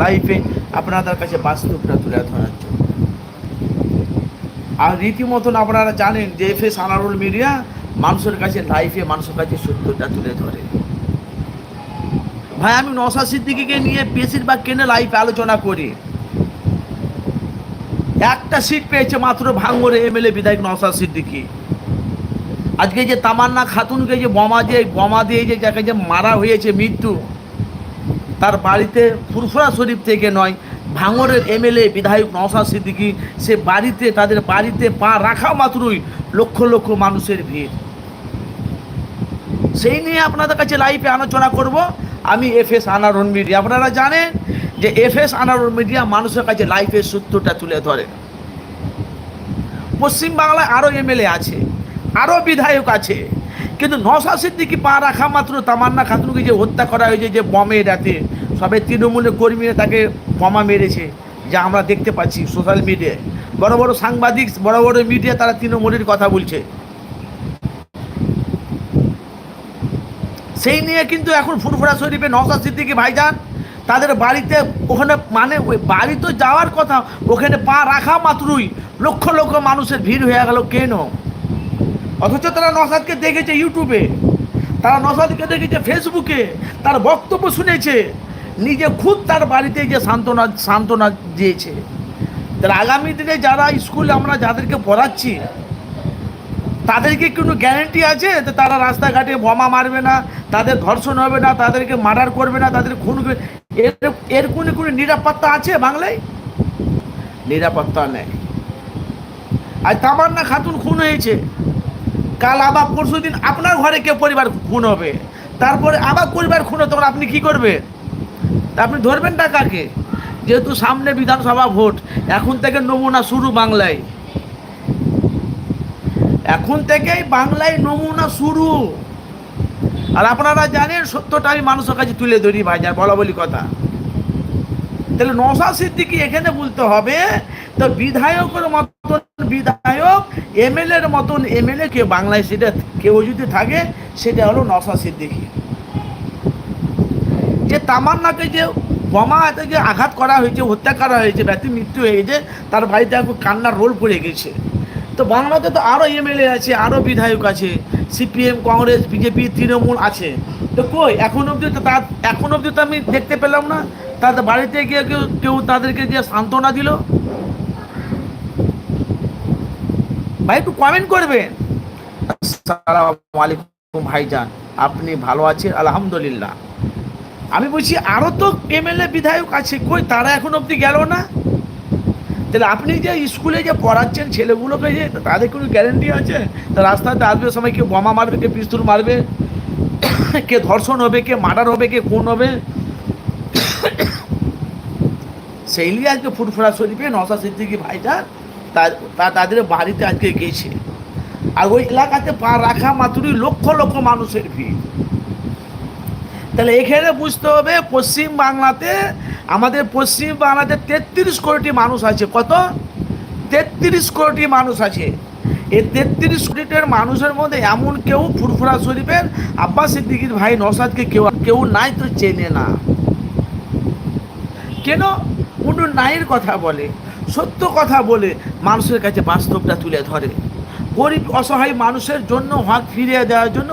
লাইফে আপনাদের কাছে বাস্তবটা তুলে ধরার জন্য। আর রীতিমতন আপনারা জানেন যে এফ এস আনারুল মিডিয়া মানুষের কাছে লাইফে মানুষের কাছে সত্যটা তুলে ধরে। ভাই, আমি নশা সিদ্দিকিকে নিয়ে বেশিরভাগ কেনে লাইফে আলোচনা করি। একটা সিট পেয়েছে মাত্র ভাঙ্গরে এমএলএ বিধায়ক নওসাদ সিদ্দিকী। আজকে যে তামান্না খাতুনকে যে বোমা দিয়ে বোমা দিয়ে যে যাকে যে মারা হয়েছে মৃত্যু তার বাড়িতে ফুরফুরা শরীফ থেকে নয়, ভাঙরের এমএলএ বিধায়ক নওসাদ সিদ্দিকী, সে বাড়িতে, তাদের বাড়িতে পা রাখা মাত্রই লক্ষ লক্ষ মানুষের ভিড়। সেই নিয়ে আপনাদের কাছে লাইভে আলোচনা করব। আমি এফ এস আনারুন মিডিয়া। আপনারা জানেন যে এফ এস আনারুন মিডিয়া মানুষের কাছে লাইফের সূত্রটা তুলে ধরে। পশ্চিমবাংলায় আরও এমএলএ আছে আরও বিধায়ক আছে। কিন্তু নশা সিদ্দিকি পা রাখা মাত্র তামান্না খাতুনকে যে হত্যা করা হয়েছে, যে বমে রাতে। সবে তৃণমূলের কর্মীরা তাকে বোমা মেরেছে, যা আমরা দেখতে পাচ্ছি সোশ্যাল মিডিয়ায়। বড় বড় সাংবাদিক, বড় বড় মিডিয়া তারা তৃণমূলের কথা বলছে। সেই নিয়ে কিন্তু এখন ফুরফুরা শরীফে নওসা সিদ্দিকি ভাইজান তাদের বাড়িতে ওখানে মানে ওই বাড়ি তো যাওয়ার কথা, ওখানে পা রাখা মাত্রই লক্ষ লক্ষ মানুষের ভিড় হয়ে গেল। কেন? অথচ তারা নসাদকে দেখেছে ইউটিউবে, তারা নসাদকে দেখেছে ফেসবুকে, তার বক্তব্য শুনেছে, নিজে খুদ তার বাড়িতে যে সান্ত্বনা সান্ত্বনা দিয়েছে। তাহলে আগামী দিনে যারা স্কুলে আমরা যাদেরকে পড়াচ্ছি, তাদেরকে কোনো গ্যারেন্টি আছে যে তারা রাস্তাঘাটে বোমা মারবে না, তাদের ধর্ষণ হবে না, তাদেরকে মার্ডার করবে না, তাদের খুন এর এর কোনো কোনো নিরাপত্তা আছে বাংলায়? নিরাপত্তা নেই। আর তামান্না খাতুন খুন হয়েছে। কাল আবার পরশু দিন আপনার ঘরে কেউ পরিবার খুন হবে। তারপরে আবার পরিবার খুন হতে আপনি কি করবেন? আপনি ধরবেন টাকাকে যেহেতু সামনে বিধানসভা ভোট, এখন থেকে নমুনা শুরু বাংলায়। এখন থেকেই বাংলায় নমুনা শুরু। আর আপনারা জানেন, সত্যটা আমি মানুষের কাছে তুলে ধরি ভাইজান বলা বলি কথা। তাহলে নশা সিদ্দিকি এখানে বলতে হবে, তো বিধায়কের মতন বিধায়ক এমএলএর মতন এমএলএ কে বাংলায় সেটা কেউ যদি থাকে, সেটা হলো নশা সিদ্দিকি। যে তামান্নাকে যে বোমা থেকে আঘাত করা হয়েছে, হত্যা করা হয়েছে ব্যক্তি মৃত্যু হয়ে গেছে তার বাড়িতে এখন কান্নার রোল পড়ে গেছে। তো বাংলাতে তো আরও এমএলএ আছে আরও বিধায়ক আছে, সিপিএম, কংগ্রেস, বিজেপি, তৃণমূল আছে। তো কই, এখন অবধি তো তার, এখন অবধি তো আমি দেখতে পেলাম না। তাদের বাড়িতে গিয়ে কেউ কেউ তাদেরকে যে সান্ত্বনা দিল? ভাই, একটু কমেন্ট করবেন। আসসালামু আলাইকুম ভাইজান, আপনি ভালো আছেন? আলহামদুলিল্লাহ। আমি বলছি আরও তো এমএলএ বিধায়ক আছে, কই তারা এখন অবধি গেল না? তাহলে আপনি যে স্কুলে যে পড়াচ্ছেন ছেলেগুলোকে যে, তাদের কোনো গ্যারেন্টি আছে? তা রাস্তাতে আসবে সময় কেউ বোমা মারবে, কে পিস্তুল মারবে? কে ধর্ষণ হবে, কে মার্ডার হবে, কে খুন হবে? সেই নিয়ে আজকে ফুরফুরা শরীফে নশা সিদ্দিকি ভাইটা তা- তাদের বাড়িতে আজকে গেছে। আর ওই এলাকাতে পা রাখা মাত্রই লক্ষ লক্ষ মানুষের ভিড়। তাহলে এখানে বুঝতে হবে পশ্চিম বাংলাতে, আমাদের পশ্চিম বাংলাতে তেত্রিশ কোটি মানুষ আছে। কত? তেত্রিশ কোটি মানুষ আছে। এই তেত্রিশ কোটির মানুষের মধ্যে এমন কেউ ফুরফুরা শরীফের আব্বাস সিদ্দিকির ভাই নসাদকে কেউ কেউ নাই তো চেনে না। কেন? উনি নাইয়ের কথা বলে। সত্য কথা বলে মানুষের কাছে বাস্তবটা তুলে ধরে। গরিব, অসহায় মানুষের জন্য হক ফিরিয়ে দেওয়ার জন্য